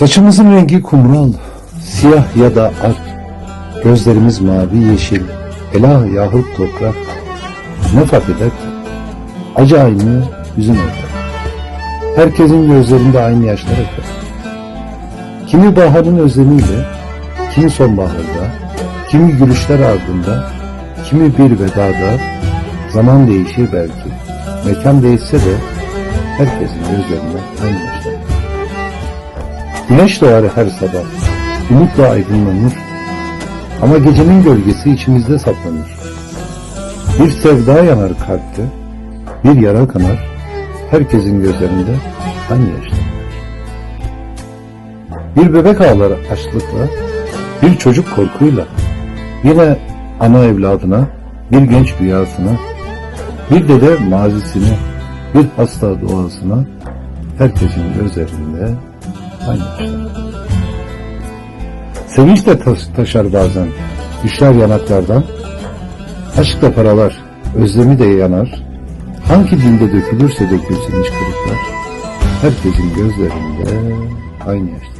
Saçımızın rengi kumral, siyah ya da ak. Gözlerimiz mavi yeşil, elah yahut toprak. Ne fark eder ki? Acı aynı, hüzün ortak. Herkesin gözlerinde aynı yaşlar akar. Kimi baharın özlemiyle, kimi sonbaharda, kimi gülüşler ardında, kimi bir vedada, zaman değişir belki. Mekan değişse de herkesin gözlerinde aynı yaşlar. Güneş doğar her sabah, umutla aydınlanır. Ama gecenin gölgesi içimizde saplanır. Bir sevda yanar kalpte, bir yara kanar, herkesin gözlerinde aynı yaşlar. Bir bebek ağlar açlıkla, bir çocuk korkuyla, yine ana evladına, bir genç rüyasına, bir dede mazisine, bir hasta doğasına, herkesin gözlerinde aynı. Sevinç de taş- taşar bazen, düşler yanaklardan, aşk da paralar, özlemi de yanar, hangi dilde dökülürse dökülsün iç kırıklar, herkesin gözlerinde aynı yaşlar.